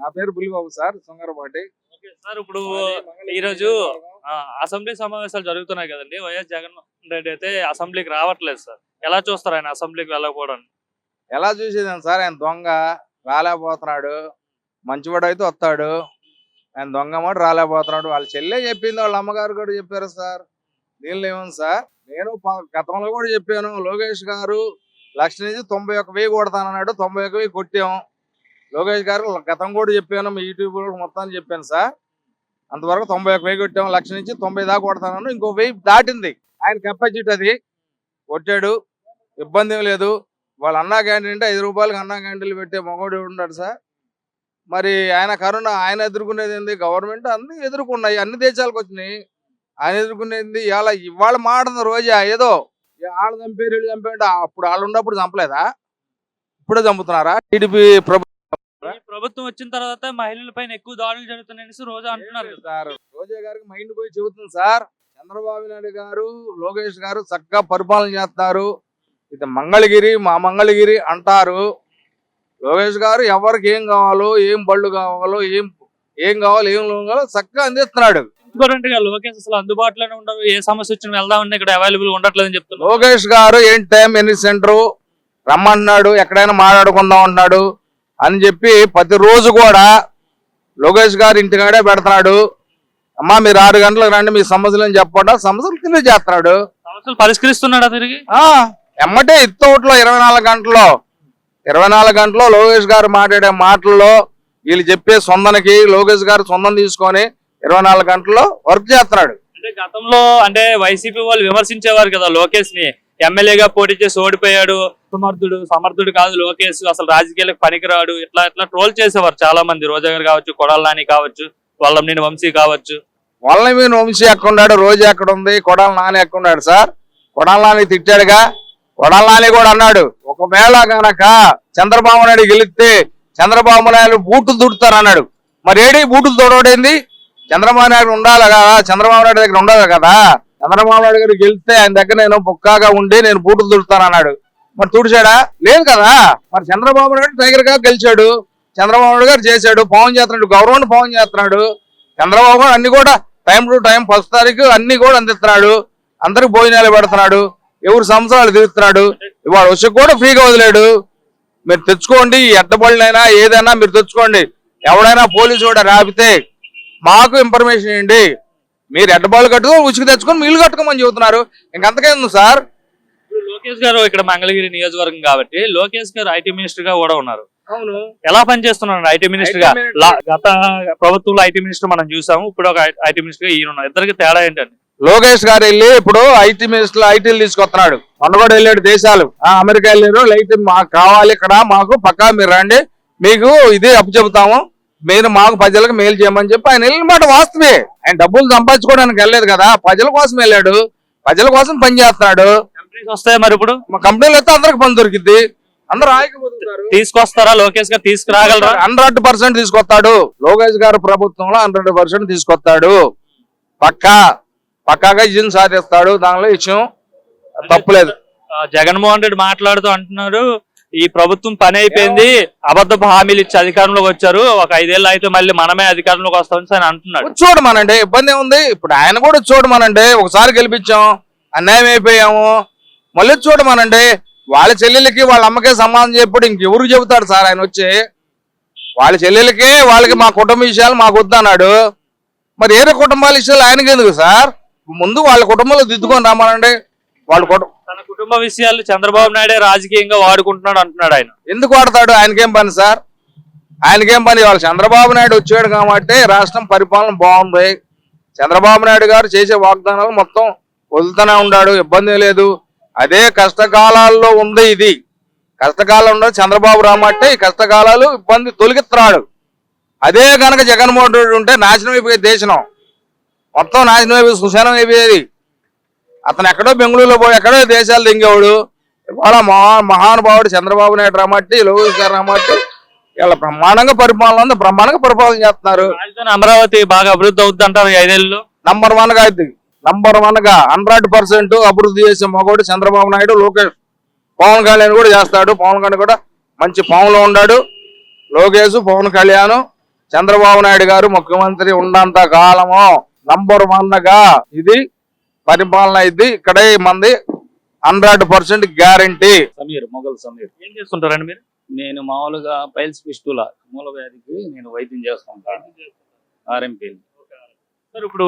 నా పేరు Bullibabu sir సుంగరపాటి sir ఇప్పుడు ఈ రోజు ఆ, అసెంబ్లీ సమావేశాలు జరుగుతున్నాయి కదండి. వైఎస్ జగన్మోహన్ రెడ్డి అయితే అసెంబ్లీకి రావట్లేదు సార్. ఎలా చూస్తారు ఆయన అసెంబ్లీకి వెళ్ళకపోవడం ఎలా చూసేదాన్ని సార్? ఆయన దొంగ రాలేకపోతున్నాడు. మంచివాడు అయితే వస్తాడు. ఆయన దొంగ మాట రాలేకపోతున్నాడు. వాళ్ళ చెల్లె చెప్పింది వాళ్ళ అమ్మగారు కూడా చెప్పారు సార్. దీనిలో ఏముంది సార్. నేను గతంలో కూడా చెప్పాను లోకేష్ గారు లక్ష నుంచి తొంభై ఒక్క వెయ్యి కొడతానన్నాడు. తొంభై ఒక్క వెయ్యి కొట్టాం. లోకేష్ గారు గతం కూడా చెప్పాను మీ యూట్యూబ్లో మొత్తం చెప్పాను సార్. అంతవరకు తొంభై ఒక వెయ్యి కొట్టాము లక్ష నుంచి తొంభై దాకా కొడతాను ఇంకో వెయ్యి దాటింది. ఆయన కెపాసిటీ అది. కొట్టాడు ఇబ్బంది లేదు. వాళ్ళ అన్నా క్యాంటీన్ అంటే ఐదు రూపాయలకి అన్నా క్యాంటీన్లు పెట్టే మగోడు ఉన్నాడు సార్? మరి ఆయన కరోనా ఆయన ఎదుర్కొనేది ఏంది? గవర్నమెంట్ అన్ని ఎదుర్కొన్నాయి అన్ని దేశాలకు వచ్చినాయి. ఆయన ఎదుర్కొనేది ఇవాళ ఇవాళ మాడుతుంది రోజా ఏదో వాళ్ళు చంపారు వీళ్ళు చంపారు అప్పుడు వాళ్ళు ఉన్నప్పుడు చంపలేదా? ఇప్పుడే చంపుతున్నారా? టీడీపీ ప్రభుత్వం ఈ ప్రభుత్వం వచ్చిన తర్వాత మహిళల పైన ఎక్కువ దాడులు జరుగుతున్నాయని రోజా అంటున్నారు. సార్. రోజా గారికి మైండ్ పోయి చెబుతుంది సార్. చంద్రబాబు నాయుడు గారు లోకేష్ గారు చక్కగా పరిపాలన చేస్తున్నారు ఇది మంగళగిరి మా మంగళగిరి అంటారు. లోకేష్ గారు ఎవరికి ఏం కావాలో ఏం బళ్ళు కావాలో ఏం ఏం కావాలో ఏం కావాలో చక్కగా అందిస్తున్నాడు. గా లోకేష్ అసలు అందుబాటులోనే ఉండరు ఏ సమస్య వచ్చినా వెళ్దామని ఇక్కడ అవైలబుల్ ఉండట్లేదని చెప్తున్నారు. లోకేష్ గారు ఏంటి టైం ఎన్ని సెంటరు రమ్మన్నాడు ఎక్కడైనా మాట్లాడుకుందాం అన్నాడు. అని చెప్పి ప్రతి రోజు కూడా లోకేష్ గారు ఇంటికాడే పెడుతున్నాడు. అమ్మా మీరు ఆరు గంటలకు రండి మీ సమస్యలు చెప్పకుండా సమస్యలు తెలియజేస్తున్నాడు. సమస్యలు పరిష్కరిస్తున్నాడా తిరిగి? ఆ ఎమ్మటే ఇత్తోట్లో ఇరవై నాలుగు గంటల్లో ఇరవై నాలుగు గంటల్లో లోకేష్ గారు మాట్లాడే మాటల్లో వీళ్ళు చెప్పే సొందనకి లోకేష్ గారు సొందం తీసుకొని ఇరవై నాలుగు గంటల్లో వర్క్ చేస్తున్నాడు. అంటే గతంలో అంటే వైసీపీ వాళ్ళు విమర్శించేవారు కదా లోకేష్ని ఎమ్మెల్యేగా పోటీ చేసి ఓడిపోయాడు. సమర్థుడు సమర్థుడు కాదు లోకేష్. అసలు రాజకీయాలకు పనికిరాడు. ఇట్లా ఇట్లా ట్రోల్ చేసేవారు చాలా మంది రోజా గారు కావచ్చు కొడాల నాని కావచ్చు నేను వంశీ కావచ్చు. వాళ్ళ మీద వంశీ ఎక్కడున్నాడు రోజు ఎక్కడ ఉంది? కొడాల నాని ఎక్కడున్నాడు సార్? కొడాల నాని తిట్టాడుగా? కొడాల నాని కూడా అన్నాడు ఒకవేళ గనక చంద్రబాబు నాయుడు గెలిస్తే చంద్రబాబు నాయుడు బూట్లు దుడుతారు అన్నాడు మరి ఏడి బూట్లు తోడోడైంది చంద్రబాబు నాయుడు ఉండాలి కదా చంద్రబాబు నాయుడు దగ్గర ఉండాలి కదా. చంద్రబాబు నాయుడు గారు గెలిస్తే ఆయన దగ్గర నేను బొక్కాగా ఉండి నేను బూట్లు తుడుతాను అన్నాడు. మరి తుడిచాడా? లేదు కదా. మరి చంద్రబాబు నాయుడు టైగర్గా గెలిచాడు. చంద్రబాబు నాయుడు గారు చేశాడు పవన్ చేస్తున్నాడు గౌరవం పవన్ చేస్తున్నాడు. చంద్రబాబు అన్ని కూడా టైం టు టైం ఫస్ట్ తారీఖు అన్ని కూడా అందిస్తున్నాడు. అందరికి భోజనాలు పెడుతున్నాడు. ఎవరు సంవత్సరాలు తీరుతున్నాడు ఇవాళ వచ్చి కూడా ఫ్రీగా వదిలేడు. మీరు తెచ్చుకోండి ఈ ఏదైనా మీరు తెచ్చుకోండి. ఎవడైనా పోలీసు కూడా రాపితే మాకు ఇన్ఫర్మేషన్ ఇవ్వండి మీరు ఎడ్డబాళ్ళు కట్టుకొని ఉచికి తెచ్చుకొని మీళ్ళు కట్టుకోమని చెబుతున్నారు. ఇంకంతకేంది సార్? లోకేష్ గారు ఇక్కడ మంగళగిరి నియోజకవర్గం కాబట్టి లోకేష్ గారు ఐటీ మినిస్టర్గా కూడా ఉన్నారు. అవును. ఎలా పనిచేస్తున్నాడు ఐటీ మినిస్టర్గా? గత ప్రభుత్వంలో ఐటీ మినిస్టర్ మనం చూసాము ఇప్పుడు ఒక ఐటీ మినిస్టర్గా ఈయన ఉన్నారు. ఇద్దరికి తేడా ఏంటండి? లోకేష్ గారు వెళ్ళి ఇప్పుడు ఐటీ మినిస్టర్ ఐటీలు తీసుకొస్తున్నాడు. మొన్న కూడా వెళ్ళాడు దేశాలు. ఆ, అమెరికా వెళ్ళారు. లైట్ మాకు కావాలి ఇక్కడ మాకు పక్కా మీరు రండి. మీకు ఇది అప్పు చెబుతాము. మీరు మాకు ప్రజలకు మేలు చేయమని చెప్పి ఆయన వెళ్ళిన మాట వాస్తవే. ఆయన డబ్బులు సంపాదించుకోవడానికి వెళ్ళలేదు కదా ప్రజల కోసం వెళ్ళాడు ప్రజల కోసం పని చేస్తున్నాడు. కంపెనీస్ వస్తాయి మరి ఇప్పుడు? మా కంపెనీలు అయితే అందరికి పని దొరికింది అందరూ ఆయకపోతున్నారు తీసుకొస్తారా లోకేష్ గారు తీసుకురాగలరా? హండ్రెడ్ పర్సెంట్ తీసుకొస్తాడు. లోకేష్ గారు ప్రభుత్వంలో హండ్రెడ్ పర్సెంట్ తీసుకొస్తాడు. పక్కా పక్కాగా ఇచ్చిన సాధిస్తాడు దానిలో ఇచ్చాం తప్పులేదు జగన్మోహన్ రెడ్డి మాట్లాడుతూ అంటున్నారు ఈ ప్రభుత్వం పని అయిపోయింది. అబద్ధపు హామీలు ఇచ్చి అధికారంలోకి వచ్చారు. ఒక ఐదేళ్ళు అయితే మళ్ళీ మనమే అధికారంలోకి వస్తామని ఆయన అంటున్నాడు. చూడమనండి ఇబ్బంది ఏముంది? ఇప్పుడు ఆయన కూడా చూడమనండి ఒకసారి గెలిపించాం అన్యాయం అయిపోయాము. మళ్ళీ చూడమనండి వాళ్ళ చెల్లెలకి వాళ్ళ అమ్మకే సమాధానం చెప్పాడు ఇంకెవరు చెబుతాడు సార్ ఆయన వచ్చి? వాళ్ళ చెల్లెలకి వాళ్ళకి మా కుటుంబ విషయాలు మాకు వద్దన్నాడు మరి ఏరే కుటుంబాల విషయాలు ఆయనకి ఎందుకు సార్? ముందు వాళ్ళ కుటుంబంలో దిద్దుకొని రమ్మనండి. వాళ్ళ కుటుంబం తన కుటుంబ విషయాలు చంద్రబాబు నాయుడే రాజకీయంగా వాడుకుంటున్నాడు అంటున్నాడు ఆయన. ఎందుకు వాడతాడు? ఆయనకేం పని సార్? ఆయనకేం పని? వాళ్ళు చంద్రబాబు నాయుడు వచ్చాడు కాబట్టి రాష్ట్రం పరిపాలన బాగుంది. చంద్రబాబు నాయుడు గారు చేసే వాగ్దానాలు మొత్తం వదులుతూనే ఉన్నాడు. ఇబ్బంది లేదు. అదే కష్టకాలాల్లో ఉంది ఇది. కష్టకాలంలో చంద్రబాబు రామంటే ఈ కష్టకాలాలు ఇబ్బంది తొలగిస్తున్నాడు అదే కనుక జగన్మోహన్ రెడ్డి ఉంటే నాశనం అయిపోయేది దేశం. మొత్తం నాశనం అయిపోయి సుశానం అయిపోయేది. అతను ఎక్కడో బెంగళూరులో పోయి ఎక్కడో దేశాలు దింగేవాడు. ఇవాళ మహా మహానుభావుడు చంద్రబాబు నాయుడు రామట్టి లోకేష్ గారు రామట్టి ఇలా బ్రహ్మాండంగా పరిపాలన ఉంది. బ్రహ్మాండంగా పరిపాలన చేస్తున్నారు. అమరావతి బాగా అభివృద్ధి అవుద్ది అంటారు ఐదేళ్ళు నంబర్ వన్గా నంబర్ వన్గా హండ్రెడ్ పర్సెంట్ అభివృద్ధి చేసే మగోడు చంద్రబాబు నాయుడు లోకేష్ పవన్ కళ్యాణ్ కూడా చేస్తాడు. పవన్ కళ్యాణ్ కూడా మంచి పవన్లో ఉన్నాడు. లోకేష్ పవన్ కళ్యాణ్ చంద్రబాబు నాయుడు గారు ముఖ్యమంత్రి ఉన్నంత కాలము. నంబర్ వన్గా ఇది. పరిపాలన ఇది ఇక్కడే మంది hundred percent guarantee. Sameer Mughal Sameer. ఏం చేస్తుంటారండి మీరు? నేను మామూలుగా పైల్స్ పిస్టుల మూల వ్యాధికి నేను వైద్యం చేస్తుంటాను. ఆర్ఎంపీ సార్ ఇప్పుడు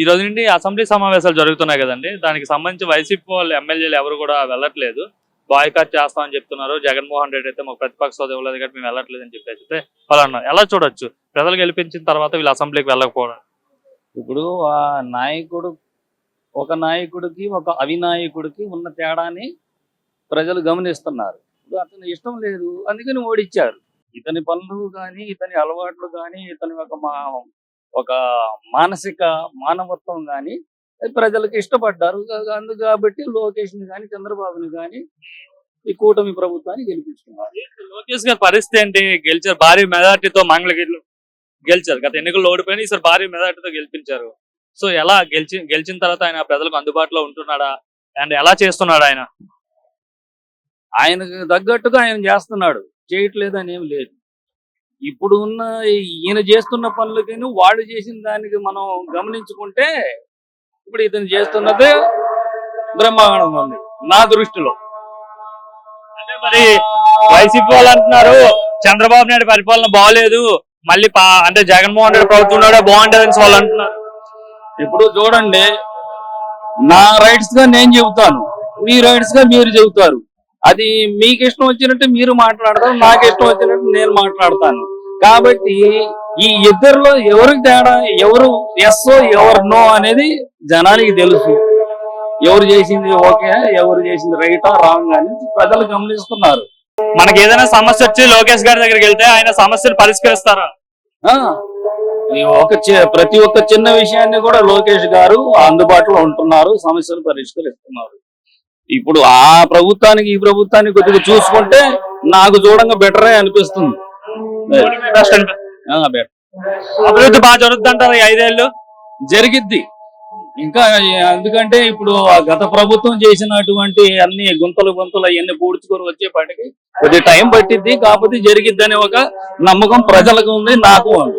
ఈ రోజు నుండి అసెంబ్లీ సమావేశాలు జరుగుతున్నాయి కదండి. దానికి సంబంధించి వైసీపీ వాళ్ళు ఎమ్మెల్యేలు ఎవరు కూడా వెళ్ళట్లేదు. బాయ్కాట్ చేస్తామని చెప్తున్నారు. జగన్మోహన్ రెడ్డి అయితే మాకు ప్రతిపక్ష హోదా ఇవ్వలేదు కాబట్టి మేము వెళ్ళట్లేదు అని చెప్పేసి అయితే వాళ్ళు అన్నారు ఎలా చూడొచ్చు? ప్రజలు గెలిపించిన తర్వాత వీళ్ళు అసెంబ్లీకి వెళ్ళకపోవడం. ఇప్పుడు ఆ నాయకుడు ఒక నాయకుడికి ఒక అవినాయకుడికి ఉన్న తేడాని ప్రజలు గమనిస్తున్నారు. అతను ఇష్టం లేదు అందుకని ఓడిచ్చారు. ఇతని పనులు కానీ ఇతని అలవాట్లు కానీ ఇతని ఒక మా ఒక మానసిక మానవత్వం కానీ ప్రజలకు ఇష్టపడ్డారు. అందు కాబట్టి లోకేష్ని కానీ చంద్రబాబుని కానీ ఈ కూటమి ప్రభుత్వాన్ని గెలిపించుకున్నారు. లోకేష్ గారి పరిస్థితి ఏంటి? గెలిచారు భారీ మెజార్టీతో మంగళగిరిలో గెలిచారు. గత ఎన్నికల్లో ఓడిపోయినా ఈసారి భారీ మెజార్టీతో గెలిపించారు. సో ఎలా గెలిచి గెలిచిన తర్వాత ఆయన ప్రజలకు అందుబాటులో ఉంటున్నాడా? అండ్ ఎలా చేస్తున్నాడు ఆయన? ఆయనకు తగ్గట్టుగా ఆయన చేస్తున్నాడు. చేయట్లేదని ఏం లేదు. ఇప్పుడు ఉన్న ఈయన చేస్తున్న పనులకి వాళ్ళు చేసిన దానికి మనం గమనించుకుంటే ఇప్పుడు ఇతను చేస్తున్నదే బ్రహ్మాండంగా ఉంది నా దృష్టిలో. అంటే మరి వైసీపీ వాళ్ళు అంటున్నారు చంద్రబాబు నాయుడు పరిపాలన బాగలేదు మళ్ళీ అంటే జగన్మోహన్ రెడ్డి ప్రభుత్వం ఉన్నాడే బాగుంటదని వాళ్ళు అంటున్నారు. ఇప్పుడు చూడండి నా రైట్స్గా నేను చెబుతాను. మీ రైట్స్గా మీరు చెబుతారు. అది మీకు ఇష్టం వచ్చినట్టు మీరు మాట్లాడతారు నాకు ఇష్టం వచ్చినట్టు నేను మాట్లాడతాను. కాబట్టి ఈ ఇద్దరిలో ఎవరికి తేడా ఎవరు ఎస్ ఎవరు నో అనేది జనానికి తెలుసు. ఎవరు చేసింది ఓకే ఎవరు చేసింది రైటా రాంగ్ అని ప్రజలు గమనిస్తున్నారు. మనకి ఏదైనా సమస్య వచ్చి లోకేష్ గారి దగ్గరికి వెళ్తే ఆయన సమస్యను పరిష్కరిస్తారా? ఒక ప్రతి ఒక్క చిన్న విషయాన్ని కూడా లోకేష్ గారు అందుబాటులో ఉంటున్నారు సమస్యలు పరిష్కరిస్తున్నారు. ఇప్పుడు ఆ ప్రభుత్వానికి ఈ ప్రభుత్వానికి కొద్దిగా చూసుకుంటే నాకు చూడంగా బెటరే అనిపిస్తుంది. అభివృద్ధి బాగా ఈ ఐదేళ్ళు? జరిగిద్ది. ఇంకా ఎందుకంటే ఇప్పుడు ఆ గత ప్రభుత్వం చేసినటువంటి అన్ని గుంతలు గుంతలు అవన్నీ పూడ్చుకొని వచ్చేపాటికి కొద్ది టైం పట్టిద్ది కాకపోతే జరిగిద్ది అనే ఒక నమ్మకం ప్రజలకు ఉంది నాకు ఉంది.